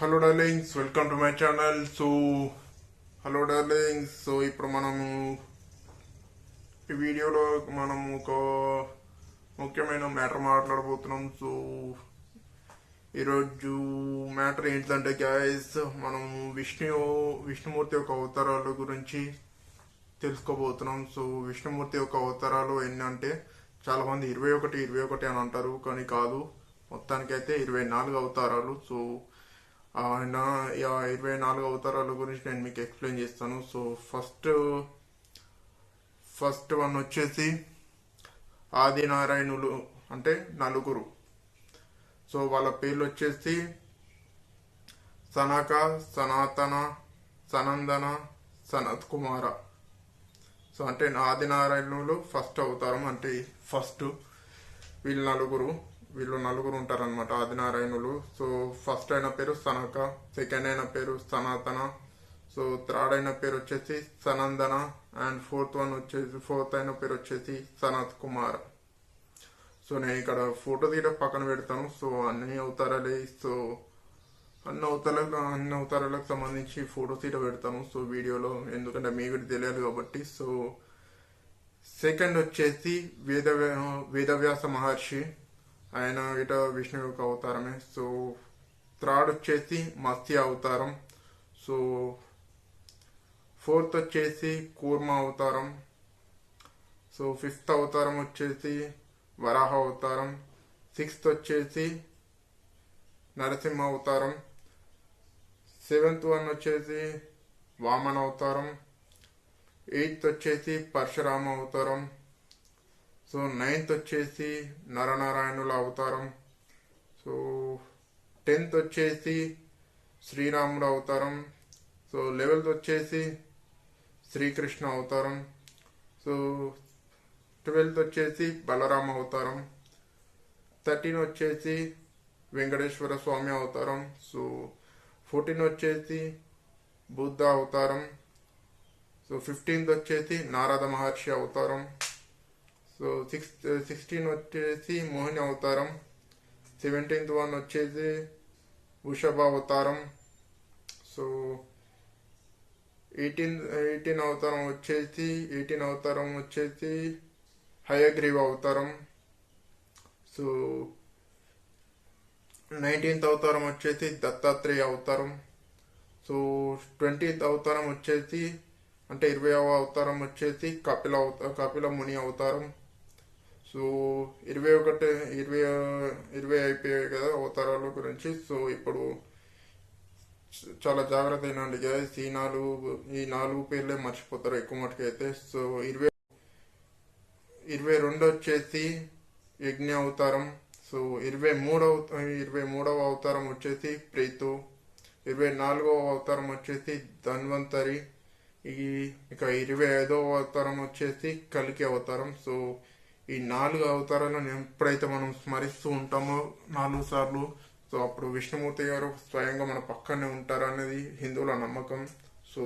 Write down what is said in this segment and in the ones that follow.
Hello darlings welcome to my channel so hello darlings so ఇప్పుడు మనము ఈ వీడియోలో మనము ఒక ముఖ్యమైన మ్యాటర్ మాట్లాడబోతున్నాం. సో ఈరోజు మ్యాటర్ ఏంటంటే గ్యాస్ మనం విష్ణు విష్ణుమూర్తి యొక్క అవతారాల గురించి తెలుసుకోబోతున్నాం. సో విష్ణుమూర్తి యొక్క అవతారాలు ఎన్ని అంటే ఇరవై ఒకటి ఇరవై ఒకటి అని అంటారు కానీ కాదు. మొత్తానికైతే ఇరవై నాలుగు అవతారాలు. సో ఆయన ఇరవై నాలుగు అవతారాల గురించి నేను మీకు ఎక్స్ప్లెయిన్ చేస్తాను. సో ఫస్ట్ ఫస్ట్ వన్ వచ్చేసి ఆదినారాయణులు అంటే నలుగురు. సో వాళ్ళ పేర్లు వచ్చేసి సనక సనాతన సనందన సనత్ కుమార సో అంటే ఆదినారాయణులు ఫస్ట్ అవతారం అంటే ఫస్ట్ వీళ్ళు నలుగురు. వీళ్ళు నలుగురు ఉంటారనమాట ఆదినారాయణులు. సో ఫస్ట్ అయిన పేరు సనక సెకండ్ అయిన పేరు సనాతన. సో థర్డ్ అయిన పేరు వచ్చేసి సనందన అండ్ ఫోర్త్ వన్ వచ్చేసి ఫోర్త్ అయిన పేరు వచ్చేసి సనత్ కుమార్. సో నేను ఇక్కడ ఫోటో తీయడం పక్కన పెడతాను. సో అన్ని అవతారాలే సో అన్ని అవతారాలకు అన్ని అవతారాలకు సంబంధించి ఫోటో తీట పెడతాను. సో వీడియోలో ఎందుకంటే మీకు తెలియాలి కాబట్టి సో సెకండ్ వచ్చేసి వేద వేదవ్యాస మహర్షి. ఆయన ఇట విష్ణు యొక్క అవతారమే. సో థర్డ్ వచ్చేసి మత్స్య అవతారం. సో ఫోర్త్ వచ్చేసి కూర్మ అవతారం. సో ఫిఫ్త్ అవతారం వచ్చేసి వరాహ అవతారం. సిక్స్త్ వచ్చేసి నరసింహ అవతారం. సెవెంత్ వన్ వచ్చేసి వామన అవతారం. ఎయిత్ వచ్చేసి పరశురామ అవతారం. సో నైన్త్ వచ్చేసి నరనారాయణుల అవతారం. సో టెన్త్ వచ్చేసి శ్రీరాముడు అవతారం. సో లెవెల్త్ వచ్చేసి శ్రీకృష్ణ అవతారం. సో ట్వెల్త్ వచ్చేసి బలరామ అవతారం. థర్టీన్ వచ్చేసి వెంకటేశ్వర స్వామి అవతారం. సో ఫోర్టీన్ వచ్చేసి బుద్ధ అవతారం. సో ఫిఫ్టీన్త్ వచ్చేసి నారద మహర్షి అవతారం. సో సిక్స్ సిక్స్టీన్ వచ్చేసి మోహిని అవతారం. సెవెంటీన్త్ వన్ వచ్చేసి వృషభ అవతారం. సో ఎయిటీన్ ఎయిటీన్ అవతారం వచ్చేసి ఎయిటీన్ అవతారం వచ్చేసి హయగ్రీవ అవతారం. సో నైన్టీన్త్ అవతారం వచ్చేసి దత్తాత్రేయ అవతారం. సో ట్వంటీత్ అవతారం వచ్చేసి అంటే ఇరవై అవతారం వచ్చేసి కపిల అవత కపిల ముని అవతారం. సో ఇరవై ఒకటి ఇరవై ఇరవై అయిపోయాయి కదా అవతారాల గురించి. సో ఇప్పుడు చాలా జాగ్రత్త అయినండి guys. ఈ నాలుగు ఈ నాలుగు పేర్లే మర్చిపోతారు ఎక్కువ మటుకు అయితే. సో ఇరవై ఇరవై రెండు వచ్చేసి యజ్ఞ అవతారం. సో ఇరవై మూడవ ఇరవై మూడవ అవతారం వచ్చేసి ప్రీతు. ఇరవై నాలుగవ అవతారం వచ్చేసి ధన్వంతరి. ఈ ఇక ఇరవై ఐదవ అవతారం వచ్చేసి కలికి అవతారం. సో ఈ నాలుగు అవతారాలను ఎప్పుడైతే మనం స్మరిస్తూ ఉంటామో నాలుగు సార్లు సో అప్పుడు విష్ణుమూర్తి గారు స్వయంగా మన పక్కనే ఉంటారు అనేది హిందువుల నమ్మకం. సో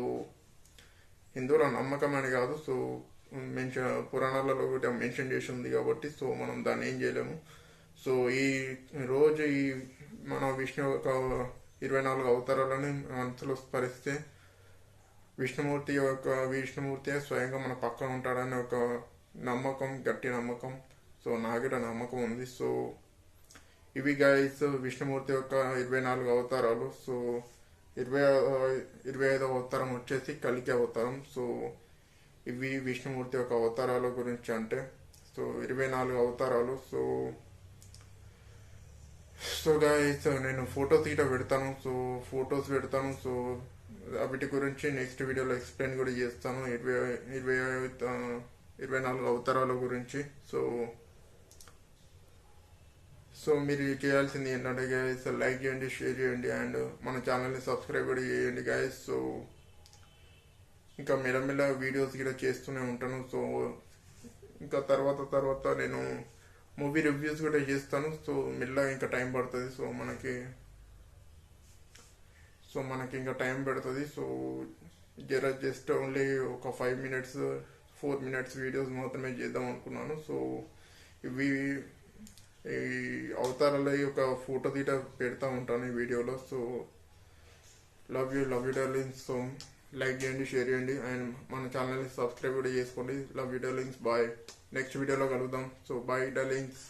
హిందువుల నమ్మకం అని కాదు సో మెన్షన్ పురాణాలలో కూడా మెన్షన్ చేసి ఉంది కాబట్టి సో మనం దాన్ని ఏం చేయలేము. సో ఈ రోజు ఈ మన విష్ణు యొక్క ఇరవై నాలుగు అవతారాలను మనసులో స్మరిస్తే విష్ణుమూర్తి యొక్క విష్ణుమూర్తి స్వయంగా మన పక్కన ఉంటాడని ఒక నమ్మకం గట్టి నమ్మకం. సో నాగిట నమ్మకం ఉంది. సో ఇవి గైస్ విష్ణుమూర్తి యొక్క ఇరవై నాలుగు అవతారాలు. సో ఇరవై ఇరవై ఐదు అవతారం వచ్చేసి కలికి అవతారం. సో ఇవి విష్ణుమూర్తి యొక్క అవతారాల గురించి అంటే. సో ఇరవై నాలుగు అవతారాలు. సో సో గైస్ నేను ఫొటోస్ తీట పెడతాను. సో ఫొటోస్ పెడతాను. సో వీటి గురించి నెక్స్ట్ వీడియోలో ఎక్స్ప్లెయిన్ కూడా చేస్తాను. ఇరవై ఇరవై ఐదు ఇరవై నాలుగు అవతారాల గురించి. సో సో మీరు చేయాల్సింది ఏంటంటే గైస్ లైక్ చేయండి షేర్ చేయండి అండ్ మన ఛానల్ని సబ్స్క్రైబ్ కూడా చేయండి గాయస్ సో ఇంకా మెల్లమెల్ల వీడియోస్ కూడా చేస్తూనే ఉంటాను. సో ఇంకా తర్వాత తర్వాత నేను మూవీ రివ్యూస్ కూడా చేస్తాను. సో మెల్లగా ఇంకా టైం పడుతుంది. సో మనకి సో మనకి ఇంకా టైం పడుతుంది. సో జర జస్ట్ ఓన్లీ ఒక five minutes four minutes videos మాత్రమే చేద్దాం అనుకున్నాను. సో ఇవి ఈ అవతారాల యొక్క ఫోటో తీట పెడతా ఉంటాను ఈ వీడియోలో. So love you love you darlings. So like చేయండి షేర్ చేయండి. అండ్ మన ఛానల్ని సబ్స్క్రైబ్ కూడా చేసుకోండి. Love you darlings. Bye. Next వీడియోలో కలుగుదాం సో బాయ్ డార్లింగ్స్.